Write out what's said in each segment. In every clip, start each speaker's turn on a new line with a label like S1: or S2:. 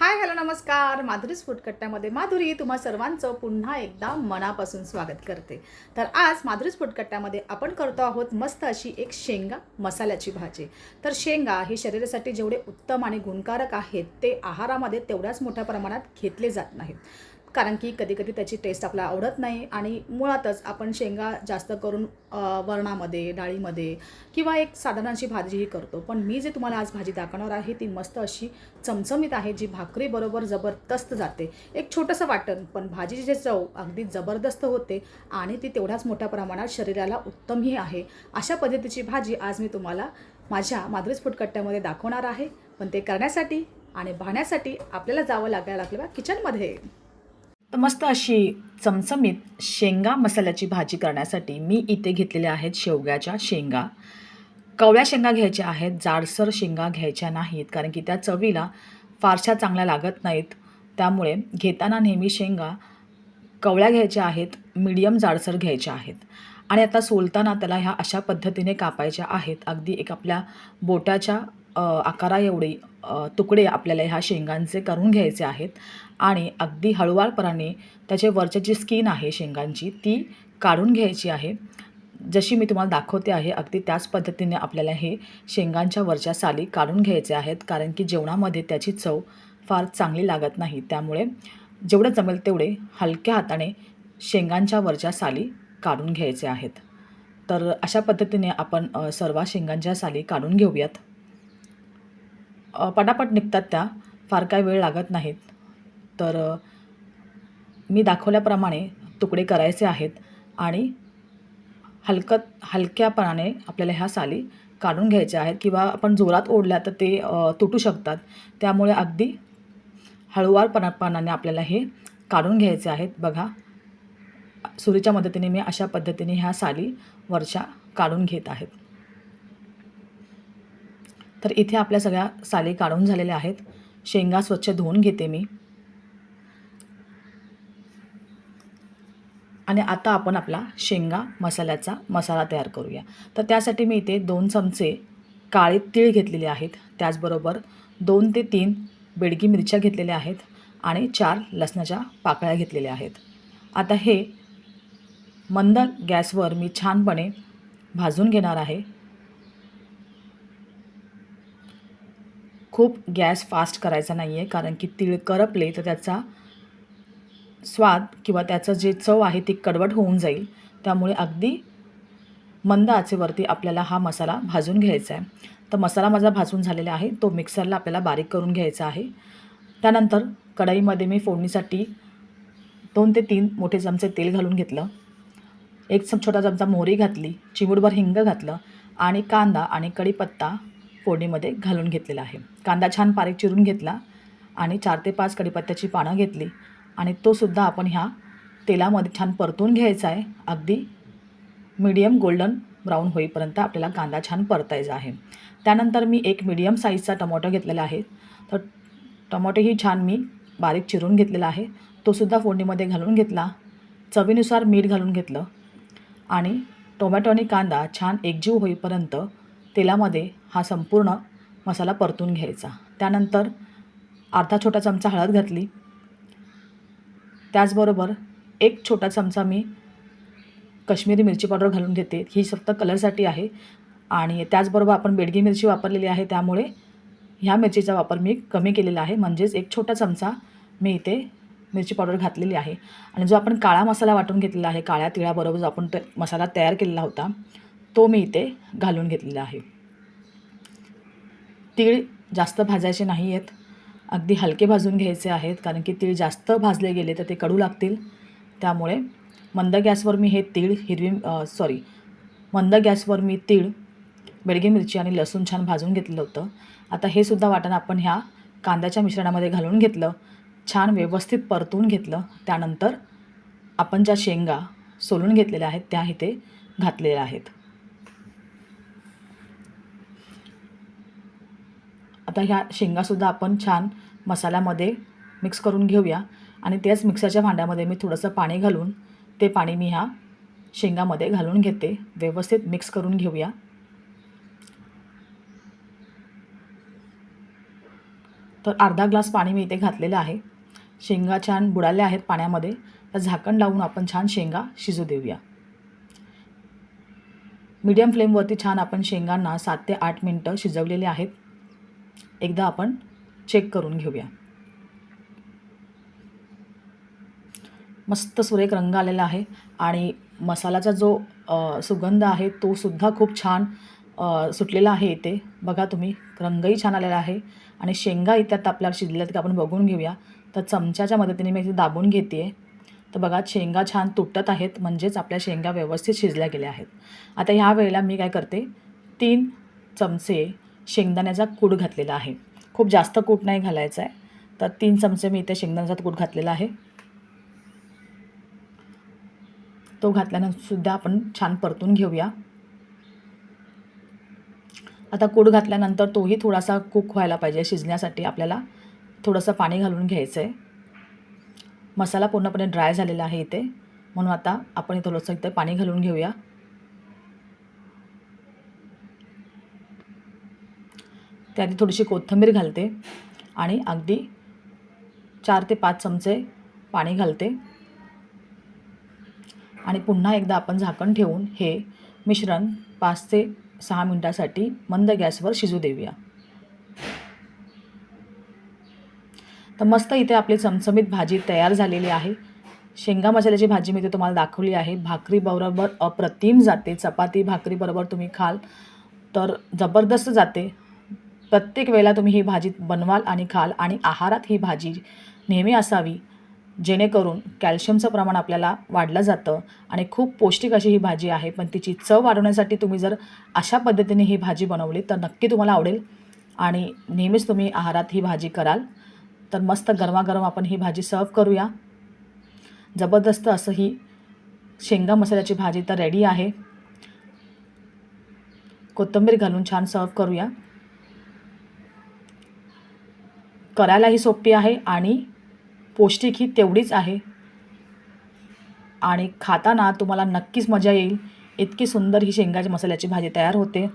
S1: Hi hello नमस्कार. माधुरीच फुटकट्ट्यामध्ये माधुरी तुम्हा सर्वांचं पुन्हा एकदा मनापासून स्वागत करते. तर आज माधुरीच फुटकट्ट्यामध्ये आपण करतो आहोत मस्त अशी एक शेंगा मसाल्याची भाजी. तर शेंगा ही शरीरासाठी जेवढे उत्तम आणि गुणकारक आहेत ते आहारामध्ये तेवढ्याच मोठ्या प्रमाणात घेतले जात नाहीत. कारण की कधी कधी त्याची टेस्ट आपल्याला आवडत नाही आणि मुळातच आपण शेंगा जास्त करून वरणामध्ये डाळीमध्ये किंवा एक साधारणशी भाजीही करतो. पण मी जे तुम्हाला आज भाजी दाखवणार आहे ती मस्त अशी चमचमीत आहे जी भाकरीबरोबर जबरदस्त जाते. एक छोटंसं वाटण पण भाजीची जे चव अगदी जबरदस्त होते आणि ती तेवढ्याच मोठ्या प्रमाणात शरीराला उत्तमही आहे. अशा पद्धतीची भाजी आज मी तुम्हाला माझ्या माधुरीस फुटकट्ट्यामध्ये दाखवणार आहे. पण ते करण्यासाठी आणि पाहण्यासाठी आपल्याला जावं लागायला आपल्या किचनमध्ये तर मस्त अशी चमचमीत शेंगा मसाल्याची भाजी करण्यासाठी मी इथे घेतलेल्या आहेत शेवग्याच्या शेंगा. कवळ्या शेंगा घ्यायच्या आहेत जाडसर शेंगा घ्यायच्या नाहीत कारण की त्या चवीला फारशा चांगल्या लागत नाहीत. त्यामुळे घेताना नेहमी शेंगा कवळ्या घ्यायच्या आहेत मीडियम जाडसर घ्यायच्या आहेत. आणि आता सोलताना त्याला ह्या अशा पद्धतीने कापायच्या आहेत. अगदी एक आपल्या बोटाच्या आकारा एवढे तुकडे आपल्याला ह्या शेंगांचे करून घ्यायचे आहेत. आणि अगदी हळूवारपणाने त्याचे वरच्या जी स्किन आहे शेंगांची ती काढून घ्यायची आहे. जशी मी तुम्हाला दाखवते आहे अगदी त्याच पद्धतीने आपल्याला हे शेंगांच्या वरच्या साली काढून घ्यायचे आहेत. कारण की जेवणामध्ये त्याची चव फार चांगली लागत नाही. त्यामुळे जेवढं जमेल तेवढे हलक्या हाताने शेंगांच्या वरच्या साली काढून घ्यायचे आहेत. तर अशा पद्धतीने आपण सर्व शेंगांच्या साली काढून घेऊयात. पटापट निघतात त्या. फार काय वेळ लागत नाहीत. तर मी दाखवल्याप्रमाणे तुकडे करायचे आहेत आणि हलकत हलक्यापणाने आपल्याला ह्या साली काढून घ्यायच्या आहेत किंवा आपण जोरात ओढल्या तर ते तुटू शकतात. त्यामुळे अगदी हळुवारपणापणाने आपल्याला हे काढून घ्यायचे आहेत. बघा सुरीच्या मदतीने मी अशा पद्धतीने ह्या साली वरच्या काढून घेत आहेत. तर इथे आपल्या सगळ्या साली काढून झालेल्या आहेत. शेंगा स्वच्छ धुवून घेते मी. आणि आता आपण आपला शेंगा मसाल्याचा मसाला तयार करूया. तर त्यासाठी मी इथे दोन चमचे काळे तीळ घेतलेले आहेत. त्याचबरोबर दोन ते तीन बेडगी मिरच्या घेतलेल्या आहेत आणि चार लसणाच्या पाकळ्या घेतलेल्या आहेत. आता हे मंद गॅसवर मी छानपणे भाजून घेणार आहे. खूप गॅस फास्ट करायचा नाही आहे कारण की तीळ करपले तर त्याचा स्वाद किंवा त्याचं जे चव आहे ती कडवट होऊन जाईल. त्यामुळे अगदी मंद आचेवरती आपल्याला हा मसाला भाजून घ्यायचा आहे. तर मसाला माझा भाजून झालेला आहे. तो मिक्सरला आपल्याला बारीक करून घ्यायचा आहे. त्यानंतर कढईमध्ये मी फोडणीसाठी दोन ते तीन मोठे चमचे तेल घालून घेतलं. एक छोटा चमचा मोहरी घातली चिमूटभर हिंग घातलं आणि कांदा आणि कढीपत्ता फोडणीमध्ये घालून घेतलेला आहे. कांदा छान बारीक चिरून घेतला आणि चार ते पाच कढीपत्त्याची पानं घेतली आणि तो सुद्धा आपण ह्या तेलामध्ये छान परतून घ्यायचा आहे. अगदी मीडियम गोल्डन ब्राऊन होईपर्यंत आपल्याला कांदा छान परतायचा आहे. त्यानंतर मी एक मीडियम साईजचा टमॅटो घेतलेला आहे. तर टमॅटोही छान मी बारीक चिरून घेतलेला आहे. तोसुद्धा फोडणीमध्ये घालून घेतला. चवीनुसार मीठ घालून घेतलं आणि टोमॅटो आणि कांदा छान एकजीव होईपर्यंत तेलामध्ये हा संपूर्ण मसाला परतून घ्यायचा. त्यानंतर अर्धा छोटा चमचा हळद घातली. त्याचबरोबर एक छोटा चमचा मी कश्मीरी मिरची पावडर घालून घेते. ही फक्त कलरसाठी आहे आणि त्याचबरोबर आपण बेडगी मिरची वापरलेली आहे. त्यामुळे ह्या मिरचीचा वापर मी कमी केलेला आहे. म्हणजेच एक छोटा चमचा मी इथे मिरची पावडर घातलेली आहे. आणि जो आपण काळा मसाला वाटून घेतलेला आहे काळ्या तिळाबरोबर जो आपण मसाला तयार केलेला होता तो मी इथे घालून घेतलेला आहे. तीळ जास्त भाजायचे नाही आहेत अगदी हलके भाजून घ्यायचे आहेत कारण की तीळ जास्त भाजले गेले तर ते कडू लागतील. त्यामुळे मंद गॅसवर मी हे तीळ हिरवी सॉरी मंद गॅसवर मी तीळ बेडगी मिरची आणि लसूण छान भाजून घेतलं होतं. आता हे सुद्धा वाटण आपण ह्या कांद्याच्या मिश्रणामध्ये घालून घेतलं छान व्यवस्थित परतून घेतलं. त्यानंतर आपण ज्या शेंगा सोलून घेतलेल्या आहेत त्या इथे घातलेल्या आहेत. आता ह्या शेंगासुद्धा आपण छान मसाल्यामध्ये मिक्स करून घेऊया. आणि त्याच मिक्सरच्या भांड्यामध्ये मी थोडंसं पाणी घालून ते पाणी मी ह्या शेंगामध्ये घालून घेते. व्यवस्थित मिक्स करून घेऊया. तर अर्धा ग्लास पाणी मी इथे घातलेलं आहे. शेंगा छान बुडाल्या आहेत पाण्यामध्ये. तर झाकण लावून आपण छान शेंगा शिजू देऊया. मीडियम फ्लेमवरती छान आपण शेंगांना सात ते आठ मिनटं शिजवलेले आहेत. एकदा आपण चेक करून घेऊया. मस्त सुरेख रंग आलेला आहे आणि मसाल्याचा जो सुगंध आहे तो सुद्धा खूप छान सुटलेला आहे इथे. बघा तुम्ही रंगही छान आलेला आहे आणि शेंगा इथे आता आपल्याला शिजल्यात का आपण बघून घेऊया. तर चमच्याच्या मदतीने मी इथे दाबून घेते आहे तर बघा शेंगा छान तुटत आहेत म्हणजेच आपल्या शेंगा व्यवस्थित शिजल्या गेल्या आहेत. आता ह्या वेळेला मी काय करते तीन चमचे शेंगदाण्याचा कूट घातलेला आहे. खूप जास्त कूट नाही घालायचा आहे. तर तीन चमचे मी इथे शेंगदाण्याचा कूट घातलेला आहे. तो घातल्यानंतर सुद्धा आपण छान परतून घेऊया. आता कूट घातल्यानंतर तोही थोडासा कुक व्हायला पाहिजे. शिजण्यासाठी आपल्याला थोडंसं पाणी घालून घ्यायचं आहे मसाला पूर्णपणे ड्राय झालेला आहे इथे. म्हणून आता आपण थोडंसं इथे पाणी घालून घेऊया. त्याआधी थोडीशी कोथिंबीर घालते आणि अगदी चार ते पाच चमचे पाणी घालते. आणि पुन्हा एकदा आपण झाकण ठेवून हे मिश्रण पाच ते सहा मिनटासाठी मंद गॅसवर शिजू देऊया. तर मस्त इथे आपली चमचमीत भाजी तयार झालेली आहे. शेंगा मसाल्याची भाजी मी इथे तुम्हाला दाखवली आहे. भाकरी बरोबर अप्रतिम जाते. चपाती भाकरी बरोबर तुम्ही खाल तर जबरदस्त जाते. प्रत्येक वेळेला तुम्ही ही भाजी बनवाल आणि खाल आणि आहारात ही भाजी नेहमी असावी जेणेकरून कॅल्शियमचं प्रमाण आपल्याला वाढलं जातं आणि खूप पौष्टिक अशी ही भाजी आहे. पण तिची चव वाढवण्यासाठी तुम्ही जर अशा पद्धतीने ही भाजी बनवली तर नक्की तुम्हाला आवडेल आणि नेहमीच तुम्ही आहारात ही भाजी कराल. तर मस्त गरमागरम आपण ही भाजी सर्व करूया. जबरदस्त असं ही शेंगा मसाल्याची भाजी तर रेडी आहे. कोथिंबीर घालून छान सर्व करूया. करायलाही सोपी आहे आणि पौष्टिक ही तेवढीच आहे. आणि खाताना तुम्हाला नक्कीच मजा येईल. इतकी सुंदर ही शेंगाची मसाल्याची भाजी तयार होते.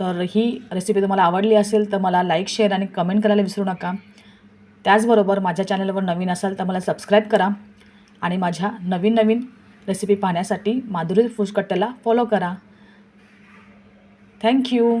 S1: तर ही रेसिपी तुम्हाला आवडली असेल तर मला लाईक शेअर आणि कमेंट करायला विसरू नका. त्याचबरोबर माझ्या चॅनलवर नवीन असाल तर मला सबस्क्राईब करा. आणि माझ्या नवीन नवीन रेसिपी पाहण्यासाठी माधुरी फुशकट्ट्याला फॉलो करा. Thank you